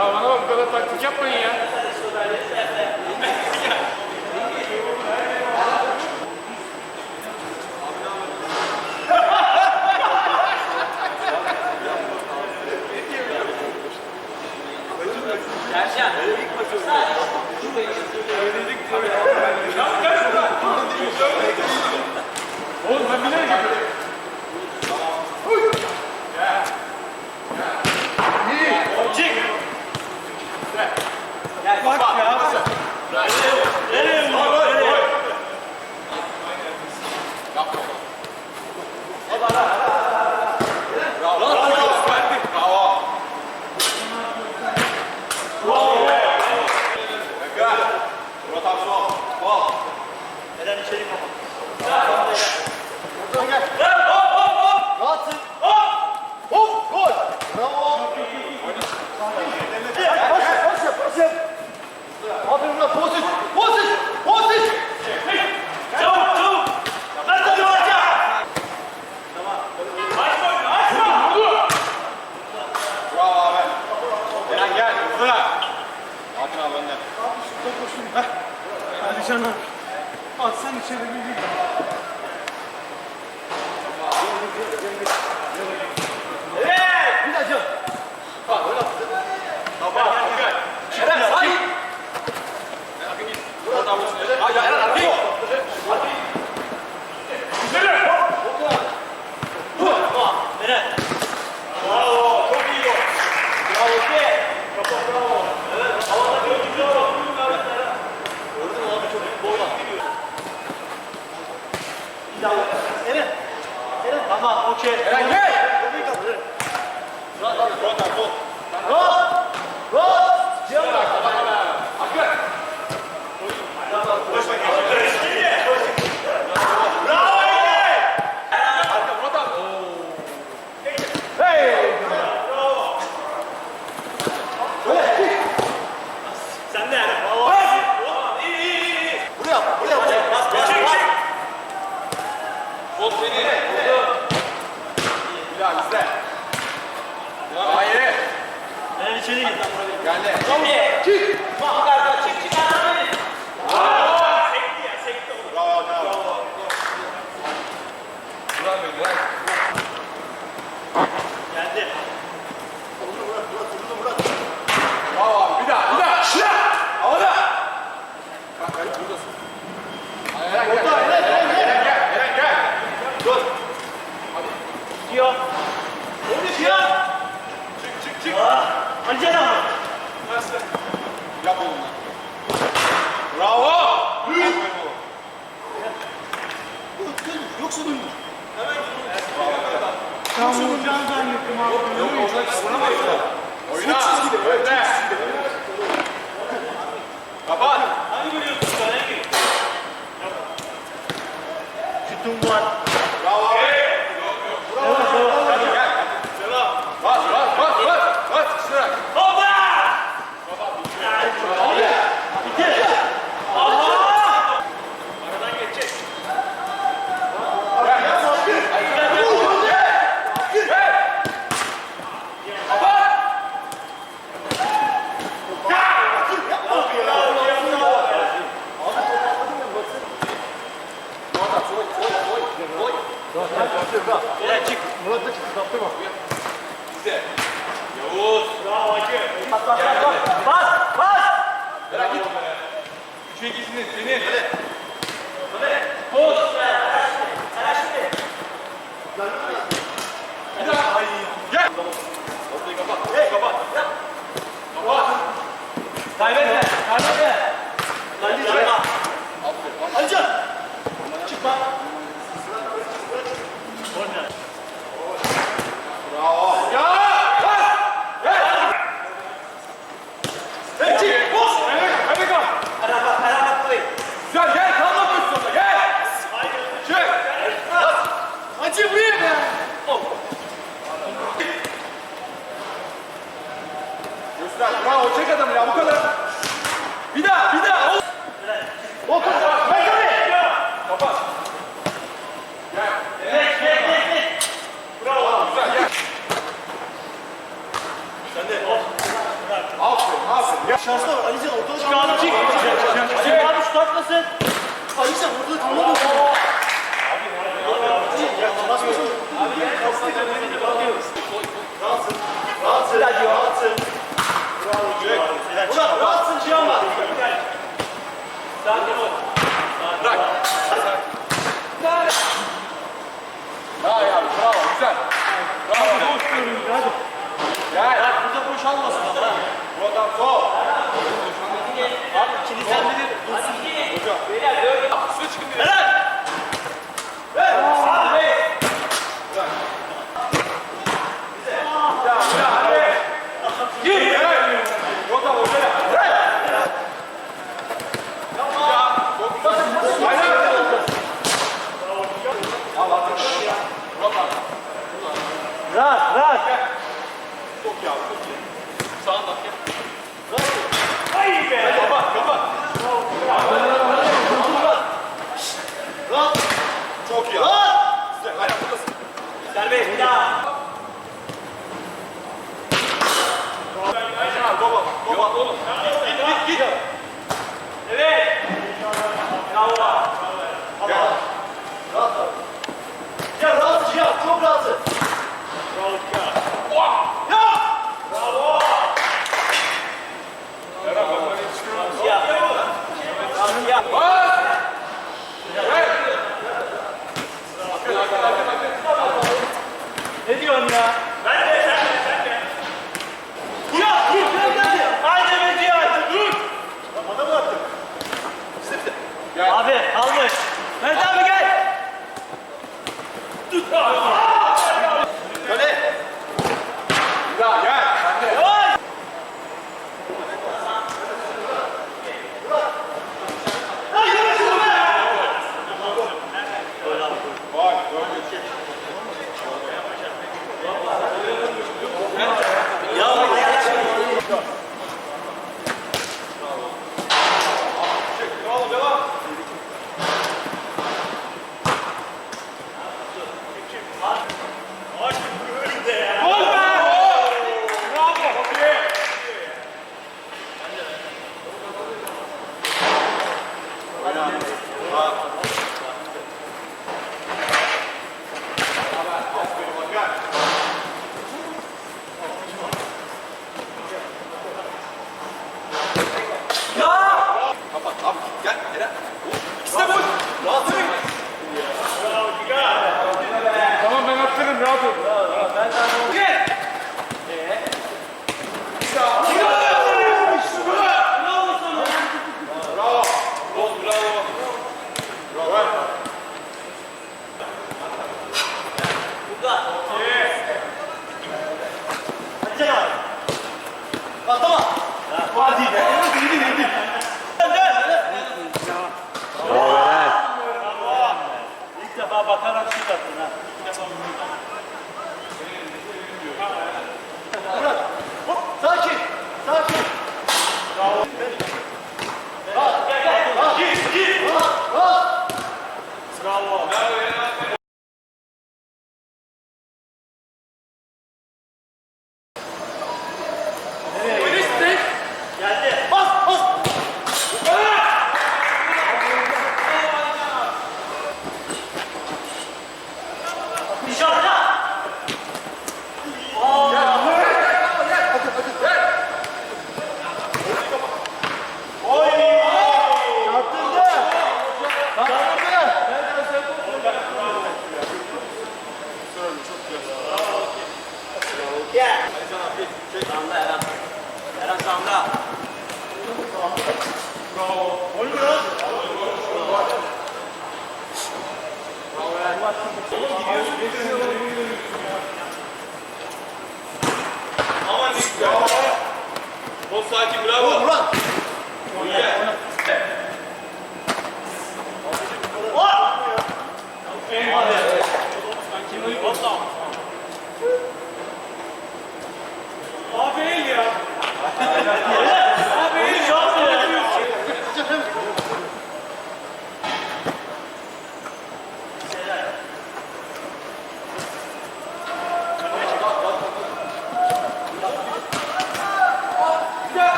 Ya bana bak bu kadar taktik yapmayın ya. Oğlum ben bilerek yapıyorum. Eren gel. Hızlı. Hakan abi önden. Hadi canım. At sen içeri bir gir. Eren hayır. Hayır Eren arkaya. Tamam okey. Eren gel. Sen de yani. İyi iyi iyi. Buraya buraya buraya. Bas bas bas. Sol senin. Bir daha izle. Hayır. Ben içeri. Geldi. Çık. Bak çık çık arka. Sekti ya sekti oğlum. Bravo bravo. Bey, Burak. Geldi. Bravo abi. Bir daha, bir daha. Şıra. Havada. Bak, hayır, buradasın. Çık, çık, çık. Ali Can abi. Yap lan. Bravo. Yoksa dönmüş. Tamam vuracağını zannettim abi. Yok, oradan savunamazsın. Oyna. Önde. Kapat. Hangi biliyorsun sen hangi? Şutum var. Bravo. Üçe ikisini senin. Poz. Bir daha. Gel. Ortayı kapat. Hey. Kapat. Kapat. Kaybetme. Kaybetme. Ali Rahatsın. Rahatsın. Rahatsın. Murat rahatsın Cihan var. Sakin ol. Bırak. Daha iyi abi. Bravo. Güzel. Bravo. Hadi. Gel. Gel. Burada boş almasın. Bu adam sol. Abi ikili sen bilir. Dursun. Hocam. Beyler. Sıç gibi. Helal. Eu boa. Abi almış. Mehmet abi Reinaldo. Não, não.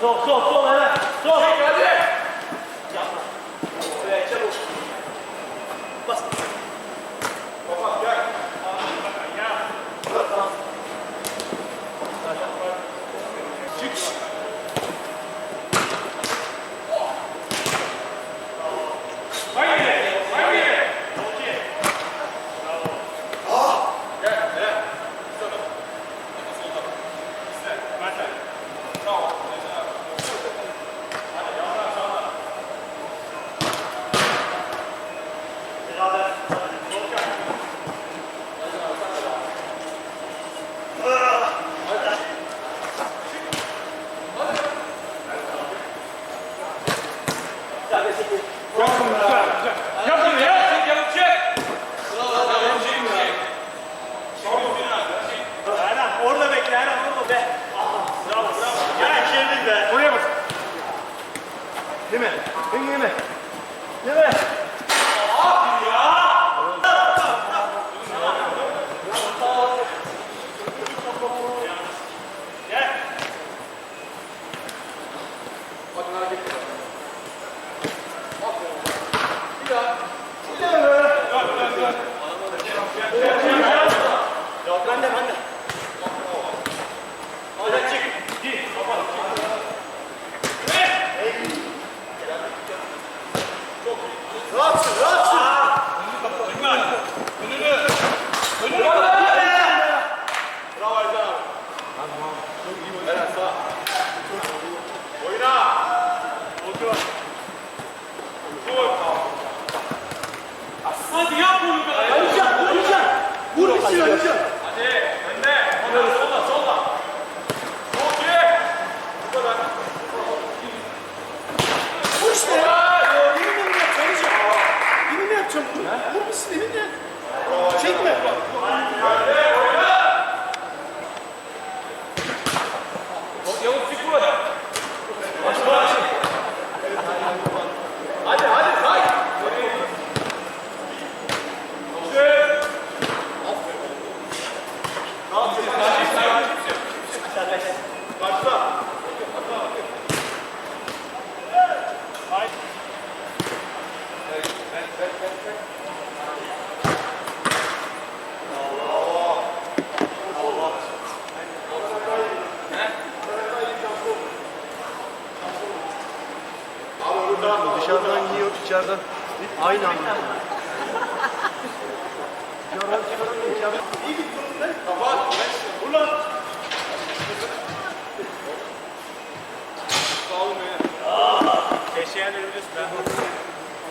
坐坐坐，来来，坐。içeriden aynı anda. Yaran çıkarım içeriden. İyi git bunun ne? Kapat. Ulan. Sağ olun ya. Eşeğen ölürüz be.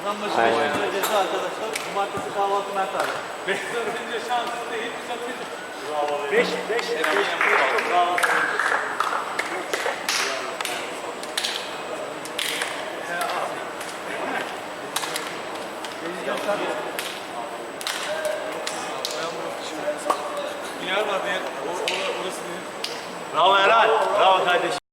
Adam başı 5 lira ceza arkadaşlar. Cumartesi kahvaltı Mert abi. 5 lira ödeyince şanssız değil. 5 lira. 5 lira. 5 lira. arkadaşlar. Biner var diye. Orası değil. Bravo Erhan. Bravo kardeşim.